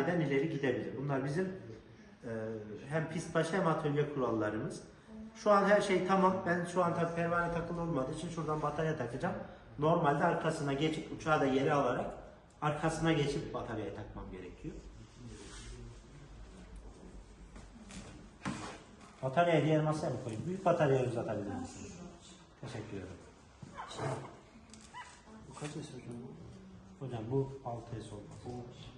saniyeden ileri gidebilir. Bunlar bizim e, hem pist başı hem atölye kurallarımız. Şu an her şey tamam. Ben şu an tabii pervane takılı olmadığı için şuradan batarya takacağım. Normalde arkasına geçip uçağı da yere alarak arkasına geçip bataryayı takmam gerekiyor. Bataryayı diğer masaya mı koyayım? Büyük bataryayı uzatabilir misiniz? Teşekkür ederim. Bu kaç S hocam? Hocam bu 6S olmaz.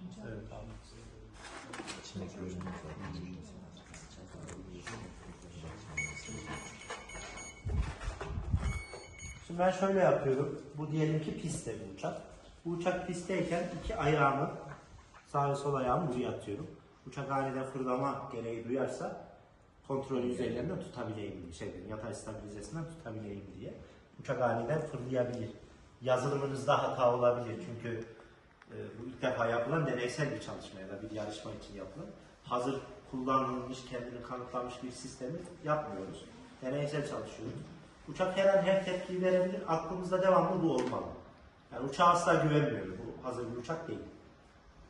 Şimdi ben şöyle yapıyorum. Bu diyelim ki pistte bu uçak. Bu uçak pistteyken iki ayağımı sağ ve sol ayağımı buraya atıyorum. Uçak aniden fırlama gereği duyarsa kontrolü üzerlerinde tutabileyim diye, şey, yatay stabilizesinden tutabileyim diye. Uçak aniden fırlayabilir. Yazılımınızda hata olabilir çünkü bu ilk defa yapılan deneysel bir çalışma ya da bir yarışma için yapılan. Hazır kullanılmış, kendini kanıtlamış bir sistemi yapmıyoruz. Deneysel çalışıyoruz. Uçak her an her tepkiyi verebilir. Aklımızda devamlı bu olmalı. Yani uçağa asla güvenmiyoruz. Bu hazır bir uçak değil.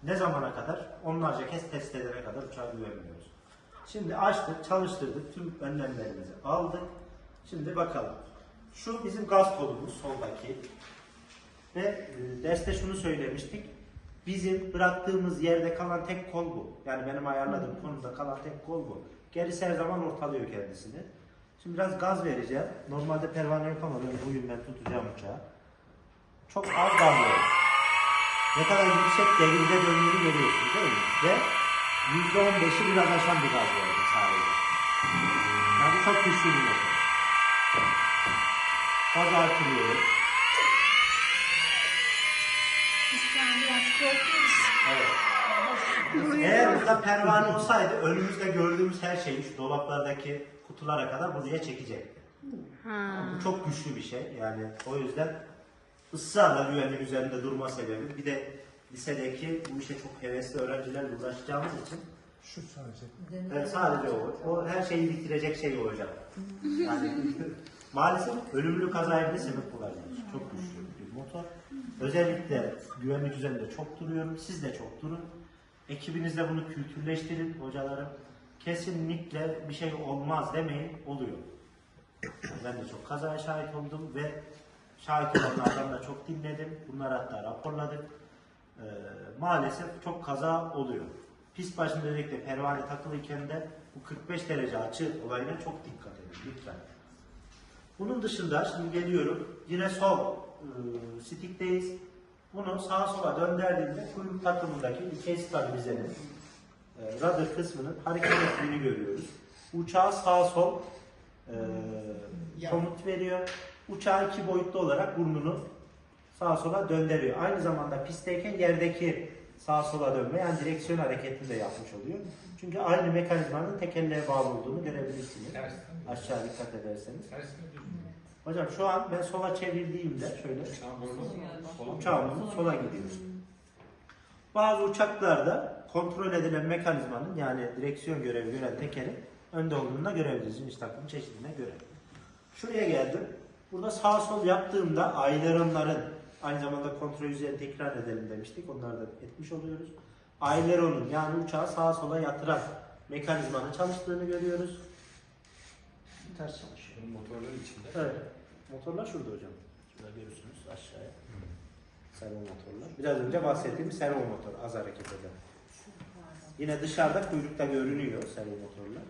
Ne zamana kadar? Onlarca kez test edene kadar uçağa güvenmiyoruz. Şimdi açtık, çalıştırdık, tüm önlemlerimizi aldık. Şimdi bakalım. Şu bizim gaz kolumuz soldaki. Ve e, derste şunu söylemiştik. Bizim bıraktığımız yerde kalan tek kol bu. Yani benim ayarladığım konumda kalan tek kol bu. Gerisi her zaman ortalıyor kendisini. Şimdi biraz gaz vereceğim. Normalde pervane yapamadım. Bugün ben tutacağım uçağı. Çok az gaz. Ne kadar yüksek devirde döndüğünü görüyorsunuz değil mi? Ve %15'i biraz aşan bir gaz verdim sadece. Yani bu çok güçlü bir motor. Gaz artırıyorum. Evet. Eğer burada pervane olsaydı önümüzde gördüğümüz her şeyi şu dolaplardaki kutulara kadar buraya çekecekti. Ama Bu çok güçlü bir şey. Yani o yüzden ısrarla güvenlik üzerinde durma sebebi. Bir de lisedeki bu işe çok hevesli öğrencilerle uğraşacağımız için Şu sadece. Evet, sadece o. O her şeyi bitirecek şey o hocam. Yani maalesef ölümlü kazaya bile sebep olabilir. Çok güçlü bir motor. Özellikle güvenlik üzerinde çok duruyorum. Siz de çok durun. Ekibinizde bunu kültürleştirin hocalarım. Kesinlikle bir şey olmaz demeyin. Oluyor. Ben de çok kazaya şahit oldum ve şahit olanlardan da çok dinledim. Bunları hatta raporladık. Ee, maalesef çok kaza oluyor. Pist başında özellikle pervane takılıyken de bu 45 derece açı olayına çok dikkat edin lütfen. Bunun dışında şimdi geliyorum. Yine sol e, stickteyiz. Bunu sağa sola döndürdüğümde kuyruk takımındaki dikey stabilizenin e, rudder kısmının hareket ettiğini görüyoruz. Uçağa sağ sol e, komut veriyor. Uçağı iki boyutlu olarak burnunu sağa sola döndürüyor. Aynı zamanda pistteyken yerdeki sağa sola dönme yani direksiyon hareketini de yapmış oluyor. Çünkü aynı mekanizmanın tekerleğe bağlı olduğunu görebilirsiniz. Ters. Aşağı dikkat ederseniz. Düz. Hocam şu an ben sola çevirdiğimde şöyle uçağımız sola gidiyor. Bazı uçaklarda kontrol edilen mekanizmanın yani direksiyon görevi gören tekerin önde olduğunu da görebiliriz. İniş takım çeşidine göre. Şuraya geldim. Burada sağ sol yaptığımda aileronların aynı zamanda kontrol üzerine tekrar edelim demiştik. Onları da etmiş oluyoruz. Aileronun yani uçağı sağa sola yatıran mekanizmanın çalıştığını görüyoruz. Ters çalışıyor. Bunun motorları içinde. Evet. Motorlar şurada hocam. Şurada görürsünüz aşağıya. Servo motorlar. Biraz önce bahsettiğimiz servo motor az hareket eden. Yine dışarıda kuyrukta görünüyor servo motorlar.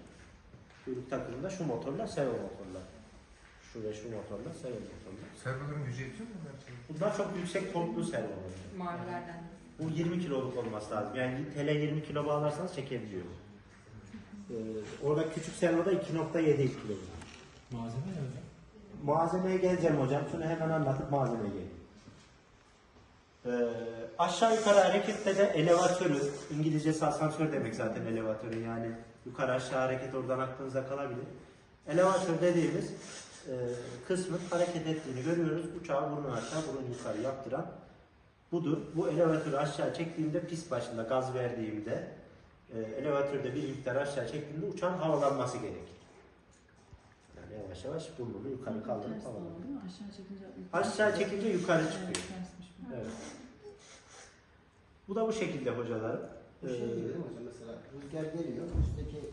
Kuyruk takımında şu motorlar servo motorlar. Şu ve şu motorlar servo motorlar. Servoların gücü yetiyor mu bunlar çok yüksek torklu servolar. Mavilerden. Bu 20 kiloluk olması lazım. Yani TL 20 kilo bağlarsanız çekebiliyor. Ee, orada küçük servoda 2.7 kilo. Malzeme ne hocam? Malzemeye geleceğim hocam. Şunu hemen anlatıp malzemeye geleyim. Ee, aşağı yukarı harekette de elevatörü, İngilizcesi asansör demek zaten elevatörün yani yukarı aşağı hareket oradan aklınıza kalabilir. Elevatör dediğimiz e, kısmın hareket ettiğini görüyoruz. Uçağı burnu aşağı, burnu yukarı yaptıran budur. Bu elevatörü aşağı çektiğimde pist başında gaz verdiğimde e, elevatörde bir miktar aşağı çektiğimde uçağın havalanması gerekir. Yani yavaş yavaş burnunu yukarı kaldırıp havalanır. Aşağı çekince Aşağı çekince yukarı çıkıyor. Evet, bu. Da bu şekilde hocalarım. Bu şey Ee, gibi hocam? Mesela rüzgar geliyor, üstteki